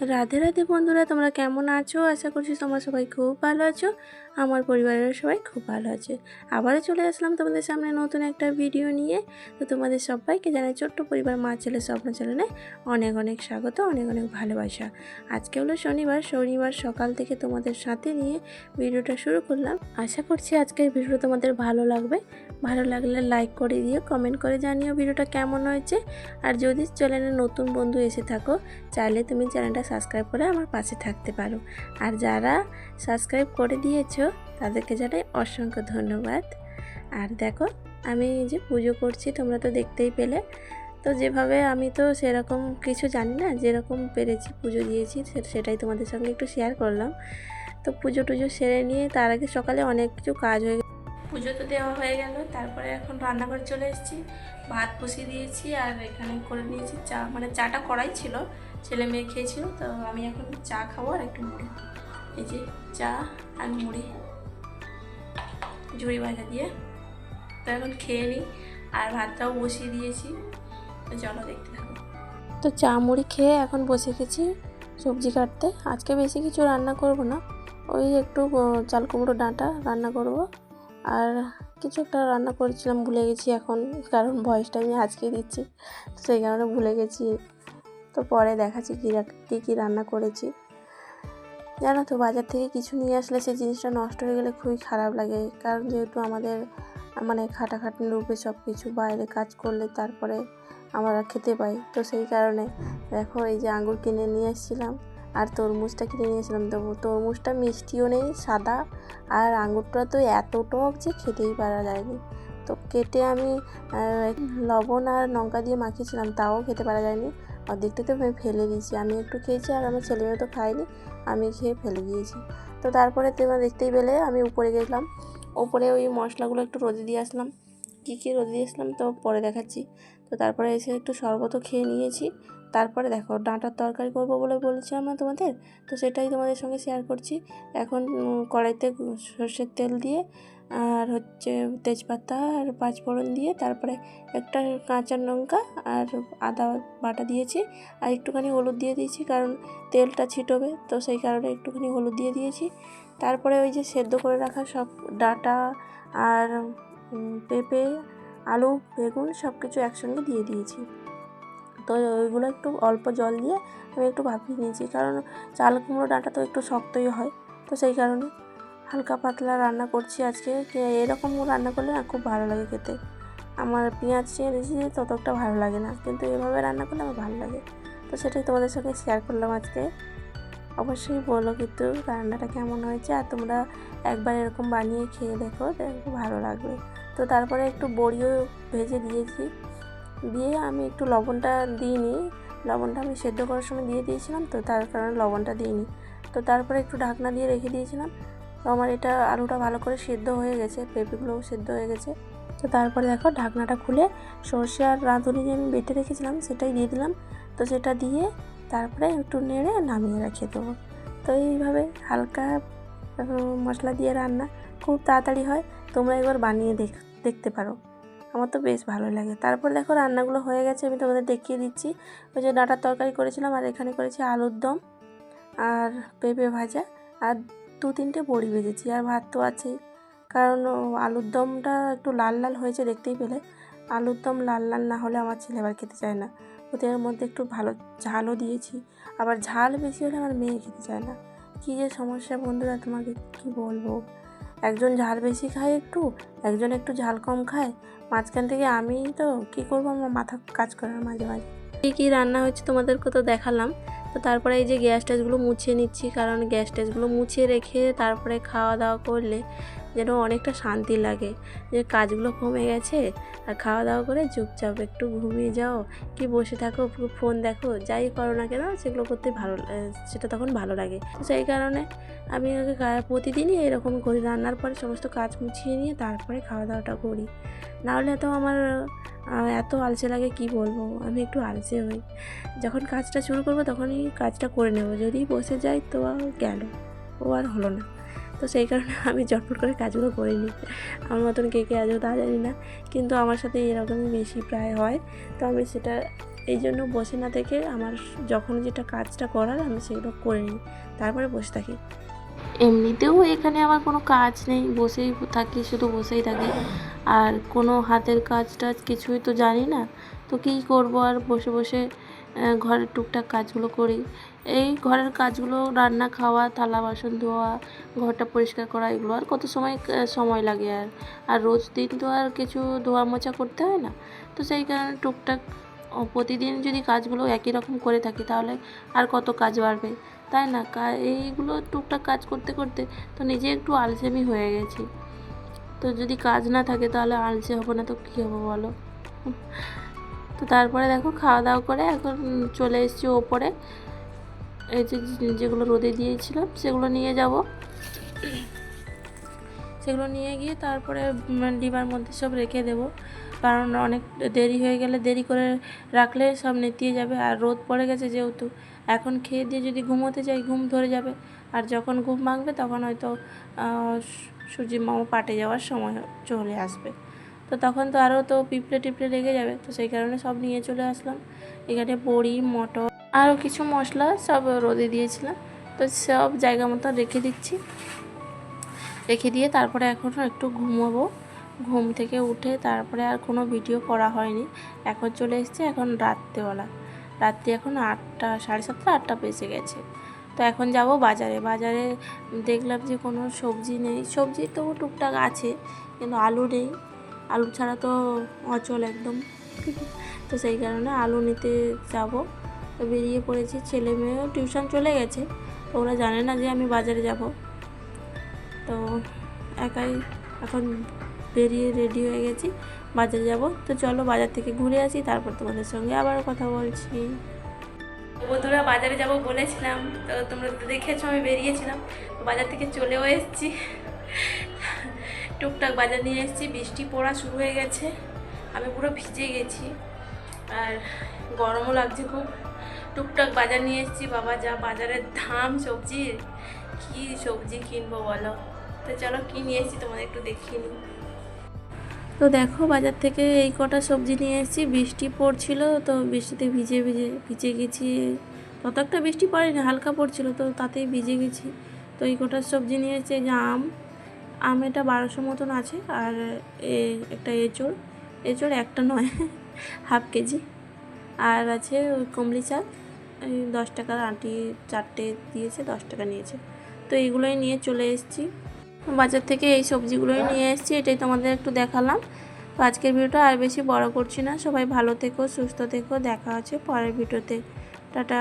রাধে রাধে বন্ধুরা, তোমরা কেমন আছো? আশা করছি তোমরা সবাই খুব ভালো আছো। আমার পরিবারের সবাই খুব ভালো আছে। আবারও চলে আসলাম তোমাদের সামনে নতুন একটা ভিডিও নিয়ে। তো তোমাদের সবাইকে জানাই, ছোট্ট পরিবার মা ছেলে স্বপ্ন চ্যানেলে অনেক অনেক স্বাগত, অনেক অনেক ভালোবাসা। আজকে হলো শনিবার শনিবার সকাল থেকে তোমাদের সাথে নিয়ে ভিডিওটা শুরু করলাম। আশা করছি আজকের ভিডিও তোমাদের ভালো লাগবে। ভালো লাগলে লাইক করে দিও কমেন্ট করে জানিও ভিডিওটা কেমন হয়েছে। আর যদি চ্যানেলে নতুন বন্ধু এসে থাকো, চাইলে তুমি চ্যানেলটা সাবস্ক্রাইব করে আমার পাশে থাকতে পারো। আর যারা সাবস্ক্রাইব করে দিয়েছ, তাদেরকে জানাই অসংখ্য ধন্যবাদ। আর দেখো, আমি যে পুজো করছি, তোমরা তো দেখতেই পেলে। তো যেভাবে আমি তো সেরকম কিছু জানি না, যেরকম পেরেছি পুজো দিয়েছি সেটাই তোমাদের সঙ্গে একটু শেয়ার করলাম। তো পুজো টুজো সেরে নিয়ে তার আগে সকালে অনেক কিছু কাজ হয়ে পুজো তো দেওয়া হয়ে গেল, তারপরে এখন রান্নাঘরে চলে এসেছি। ভাত বসিয়ে দিয়েছি আর এখানে করে নিয়েছি চা মানে চাটা করাই ছিল। ছেলে মেয়ে খেয়েছিল, তো আমি এখন চা খাব আর একটু মুড়ি। এই যে চা আর মুড়ি। ঝুড়ি ভাজা দিয়ে। তো এখন খেয়ে নিই। আর ভাতটাও বসিয়ে দিয়েছি। তো চলো দেখতে থাকো। তো চা মুড়ি খেয়ে এখন বসে গেছি সবজি কাটতে। আজকে বেশি কিছু রান্না করব না। ওই একটু চাল কুমড়ো ডাঁটা রান্না করব। আর কিছু একটা রান্না করেছিলাম, ভুলে গেছি এখন, কারণ ভয়েসটা আমি আজকে দিচ্ছি। সেই কারণে ভুলে গেছি। তো পরে দেখাচ্ছি কী কী কী রান্না করেছি। জানো তো, বাজার থেকে কিছু নিয়ে আসলে সেই জিনিসটা নষ্ট হয়ে গেলে খুবই খারাপ লাগে। কারণ যেহেতু আমাদের মানে খাটাখাটনির উপরে সব কিছু বাইরে কাজ করলে তারপরে আমরা খেতে পাই। তো সেই কারণে দেখো, এই যে আঙুর কিনে নিয়ে এসেছিলাম আর তরমুজটা কিনে নিয়ে এসেছিলাম। তো তরমুজটা মিষ্টিও নেই, সাদা। আর আঙুরটা তো এত টক যে খেতেই পারা যায়নি। তো কেটে আমি লবণ আর লঙ্কা দিয়ে মাখিয়েছিলাম, তাও খেতে পারা যায়নি। অর্ধেকটা তো ফেলে দিয়েছি। আমি একটু খেয়েছি আর আমার ছেলে মেয়ে তো খায়নি, আমি খেয়ে ফেলে দিয়েছি। তো তারপরে তোমরা দেখতেই পেলে, আমি উপরে গেলাম। উপরে ওই মশলাগুলো একটু রোদে দিয়ে আসলাম। কী কী রোদে দিয়ে আসলাম তো পরে দেখাচ্ছি। তো তারপরে এসে একটু শরবতও খেয়ে নিয়েছি। তারপরে দেখো ডাঁটার তরকারি করব বলে বলেছিলাম না তোমাদের? তো সেটাই তোমাদের সঙ্গে শেয়ার করছি। এখন কড়াইতে সর্ষের তেল দিয়ে, আর হচ্ছে তেজপাতা আর পাঁচফোড়ন দিয়ে, তারপরে একটা কাঁচা লঙ্কা আর আদা বাটা দিয়েছি। আর একটুখানি হলুদ দিয়ে দিয়েছি, কারণ তেলটা ছিটবে, তো সেই কারণে একটুখানি হলুদ দিয়ে দিয়েছি। তারপরে ওই যে সেদ্ধ করে রাখা সব ডাঁটা আর পেঁপে, আলু, বেগুন সব কিছু একসঙ্গে দিয়ে দিয়েছি। তো ওইগুলো একটু অল্প জল দিয়ে আমি একটু ভাপিয়ে নিয়েছি। কারণ চাল কুমড়ো ডাঁটা তো একটু শক্তই হয়, তো সেই কারণে হালকা পাতলা রান্না করছি আজকে। এরকম রান্না করলে না খুব ভালো লাগে খেতে। আমার পেঁয়াজ দিয়েছি ততটা ভালো লাগে না, কিন্তু এভাবে রান্না করলে আমার ভালো লাগে। তো সেটাই তোমাদের সঙ্গে শেয়ার করলাম আজকে। অবশ্যই বলো কিন্তু রান্নাটা কেমন হয়েছে, আর তোমরা একবার এরকম বানিয়ে খেয়ে দেখো দেখো ভালো লাগবে। তো তারপরে একটু বড়িও ভেজে দিয়েছি। দিয়ে আমি একটু লবণটা দিইনি। লবণটা আমি সেদ্ধ করার সময় দিয়ে দিয়েছিলাম তো, তার কারণে লবণটা দিইনি। তো তারপরে একটু ঢাকনা দিয়ে রেখে দিয়েছিলাম। তো আমার এটা আলুটা ভালো করে সেদ্ধ হয়ে গেছে, পেঁপেগুলোও সেদ্ধ হয়ে গেছে। তো তারপরে দেখো ঢাকনাটা খুলে সর্ষে আর রাঁধুনি যে আমি বেটে রেখেছিলাম সেটাই দিয়ে দিলাম। তো সেটা দিয়ে তারপরে একটু নেড়ে নামিয়ে রেখে দেবো। তো এইভাবে হালকা মশলা দিয়ে রান্না, খুব তাড়াতাড়ি হয়। তোমরা একবার বানিয়ে দেখ, দেখতে পারো। আমার তো বেশ ভালো লাগে। তারপর দেখো রান্নাগুলো হয়ে গেছে, আমি তোমাদের দেখিয়ে দিচ্ছি। ওই যে ডাঁটার তরকারি করেছিলাম আর এখানে করেছি আলুর দম আর পেঁপে ভাজা আর দু তিনটে বড়ি ভেজেছি আর ভাত তো আছেই। কারণ আলুর দমটা একটু লাল লাল হয়েছে দেখতেই পেলে। আলুর দম লাল লাল না হলে আমার ছেলে আবার খেতে চায় না। ওদের মধ্যে একটু ভালো ঝালও দিয়েছি। আবার ঝাল বেশি হলে আমার মেয়ে খেতে চায় না। কী যে সমস্যা বন্ধুরা, তোমাকে কি বলব? একজন ঝাল বেশি খায় একটু, একজন একটু ঝাল কম খায় মাঝখান থেকে আমি তো কি করব? আমার মাথা কাজ করার মাঝে মাঝে। কী কী রান্না হয়েছে তোমাদেরকে তো দেখালাম। তো তারপরে এই যে গ্যাস ট্যাসগুলো মুছে নিচ্ছি, কারণ গ্যাস ট্যাসগুলো মুছে রেখে তারপরে খাওয়া দাওয়া করলে যেন অনেকটা শান্তি লাগে, যে কাজগুলো কমে গেছে, আর খাওয়া দাওয়া করে চুপচাপ একটু ঘুমিয়ে যাও, কি বসে থাকো ফোন দেখো, যাই করো না কেন, সেগুলো করতে ভালো সেটা তখন ভালো লাগে। তো সেই কারণে আমি ওকে প্রতিদিনই এরকম করি, রান্নার পরে সমস্ত কাজ মুছিয়ে নিয়ে তারপরে খাওয়া দাওয়াটা করি। নাহলে তো আমার এত আলসে লাগে, কি বলব, আমি একটু আলসে হই। যখন কাজটা শুরু করব তখনই কাজটা করে নেব। যদি বসে যাই তো গেল ও আর হলো না। তো সেই কারণে আমি চটপট করে কাজগুলো করে নিই। আমার মতন কে কে আজও তা জানি না। কিন্তু আমার সাথে এরকমই বেশি প্রায় হয়। তো আমি সেটা, এই জন্য বসে না থেকে আমার যখন যেটা কাজটা করার আমি সেগুলো করে নিই। তারপরে বসে থাকি। এমনিতেও এখানে আমার কোনো কাজ নেই। বসেই থাকি, শুধু বসেই থাকি। আর কোনো হাতের কাজ টাজ কিছুই তো জানি না। তো কী করব? আর বসে বসে ঘরের টুকটাক কাজগুলো করি। এই ঘরের কাজগুলো, রান্না খাওয়া, থালা বাসন ধোয়া, ঘরটা পরিষ্কার করা, এগুলো আর কত সময় সময় লাগে আর। আর রোজ দিন তো আর কিছু ধোয়া মোছা করতে হয় না। তো সেই কারণে টুকটাক প্রতিদিন যদি কাজগুলো একই রকম করে থাকি, তাহলে আর কত কাজ বাড়বে? তাই না? এইগুলো টুকটাক কাজ করতে করতে তো নিজে একটু আলসেমি হয়ে গেছি। তো যদি কাজ না থাকে, তাহলে আলসে হব না তো কী হব বলো? তো তারপরে দেখো খাওয়া দাওয়া করে এখন চলে এসেছি ওপরে। এই যে যেগুলো রোদে দিয়েছিলাম সেগুলো নিয়ে যাব। সেগুলো নিয়ে গিয়ে তারপরে ডিবার মধ্যে সব রেখে দেবো। কারণ অনেক দেরি হয়ে গেলে দেরি করে রাখলে সব নেতিয়ে যাবে। আর রোদ পড়ে গেছে যেহেতু এখন খেয়ে দিয়ে যদি ঘুমোতে যাই ঘুম ধরে যাবে। আর যখন ঘুম ভাঙবে তখন হয়তো আহ, সূ- সূর্যি মামা পাটে যাওয়ার সময় চলে আসবে। তো তখন তো আরও তো পিঁপড়ে টিপড়ে লেগে যাবে। তো সেই কারণে সব নিয়ে চলে আসলাম। এখানে বড়ি, মটর, আরও কিছু মশলা সব রোদে দিয়েছিলাম। তো সব জায়গা মতো রেখে দিচ্ছি। রেখে দিয়ে তারপরে এখন একটু ঘুমোবো। ঘুম থেকে উঠে তারপরে আর কোনো ভিডিও করা হয়নি। এখন চলে এসেছে এখন রাত্রেবেলা। রাত্রি এখন আটটা, সাড়ে সাতটা, আটটা বেজে গেছে। তো এখন যাব বাজারে। বাজারে দেখলাম যে কোনো সবজি নেই। সবজি তো টুকটাক আছে, কিন্তু আলু নেই। আলু ছাড়া তো অচল একদম। তো সেই কারণে আলু নিতে যাব। তো বেরিয়ে পড়েছি, ছেলে মেয়েও টিউশন চলে গেছে। তো ওরা জানে না যে আমি বাজারে যাব। তো একাই এখন বেরিয়ে রেডি হয়ে গেছি, বাজারে যাব। তো চলো বাজার থেকে ঘুরে আসি, তারপর তোমাদের সঙ্গে আবার কথা বলছি। বন্ধুরা, বাজারে যাব বলেছিলাম, তো তোমরা দেখেছ আমি বেরিয়েছিলাম। বাজার থেকে চলেও এসেছি। টুকটাক বাজার নিয়ে এসেছি, বৃষ্টি পড়া শুরু হয়ে গেছে। আমি পুরো ভিজে গেছি। আর গরমও লাগছে খুব। টুকটাক বাজার নিয়ে এসেছি, বাবা যা বাজারের দাম সবজির কি সবজি কিনবো বলো? তো চলো কি নিয়ে এসেছি তোমাদের একটু দেখিয়ে নিই। তো দেখো, বাজার থেকে এই কটা সবজি নিয়ে এসেছি। বৃষ্টি পড়ছিল, তো বৃষ্টিতে ভিজে ভিজে ভিজে গেছি। তত একটা বৃষ্টি পড়েনি, হালকা পড়ছিল, তো তাতেই ভিজে গেছি। তো এই কটা সবজি নিয়ে এসেছি যে আম আম এটা বারোশো মতন আছে আর এ একটা এঁচড়। এঁচড় একটা নয়, হাফ কেজি। আর আছে কমলি এই দশ টাকার আটি চারটে দিয়েছে, দশ টাকা নিয়েছে। তো এইগুলোই নিয়ে চলে এসেছি। বাজার থেকে এই সবজিগুলোই নিয়ে এসেছি, এটাই তোমাদের একটু দেখালাম। তো আজকের ভিডিওটা আর বেশি বড় করছি না। সবাই ভালো থেকো, সুস্থ থেকো। দেখা হচ্ছে পরের ভিডিওতে। টাটা।